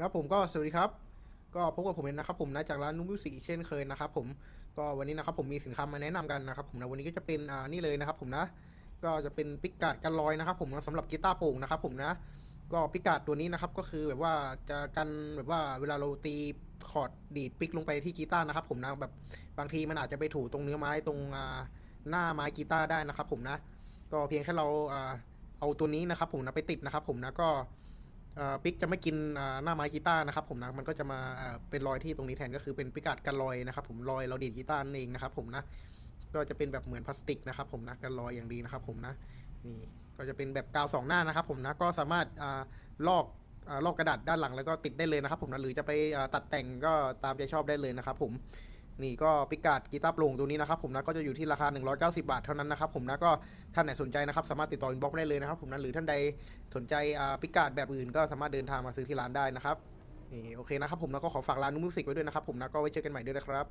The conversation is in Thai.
ครับผมก็สวัสดีครับ ก็พบกับผมเองนะครับ ผมนะจากร้านนุ่มมิวสิกเช่นเคยนะครับผมก็วันนี้นะครับผมมีสินค้ามาแนะนำกันนะครับผมนะวันนี้ก็จะเป็นอ่านี่เลยนะครับ ผมนะ ก็จะเป็นปิกการ์ดกันลอยนะครับ ผมนะสำหรับกีตาร์โป่งนะครับผมนะก็ปิกการ์ดตัวนี้นะครับก็คือแบบว่าจะกันแบบว่าเวลาเราตีคอร์ดดีดปิกลงไปที่กีตาร์นะครับ ผมนะแบบบางทีมันอาจจะไปถูตรงเนื้อไม้ตรงอ่าหน้าไม้กีตาร์ได้นะครับ ผมนะ ก็เพียงแค่เราอ่าเอาตัวนี้นะครับ ผมนะไปติดนะครับ ผมนะก็ ปิกจะไม่กินหน้าไม้กีตาร์นะครับผมนะมันก็จะมาเป็นรอยที่ตรงนี้แทนก็คือเป็นปิกัดกันรอยนะครับผมรอยเราดีดกีตาร์นั่นเองนะครับผมนะก็จะเป็นแบบเหมือนพลาสติกนะครับผมนะกันรอยอย่างดีนะครับผมนะนี่ก็จะเป็นแบบกาวสองหน้านะครับผมนะก็สามารถลอกลอกกระดาษด้านหลังแล้วก็ติดได้เลยนะครับผมนะหรือจะไปตัดแต่งก็ตามใจชอบได้เลยนะครับผม นี่ก็พิกัดกีตาร์โปร่งตัวนี้นะครับผมนะก็จะอยู่ที่ราคา 190 บาทเท่านั้นนะครับผมนะก็ท่านไหนสนใจนะครับสามารถติดต่ออินบ็อกซ์ได้เลยนะครับผมนะหรือท่านใดสนใจพิกัดแบบอื่น ก็สามารถเดินทางมาซื้อที่ร้านได้นะครับนี่โอเคนะครับผมนะก็ขอฝากร้านนุ่มมิวสิกไว้ด้วยนะครับผมนะก็ไว้เจอกันใหม่ด้วยนะครับ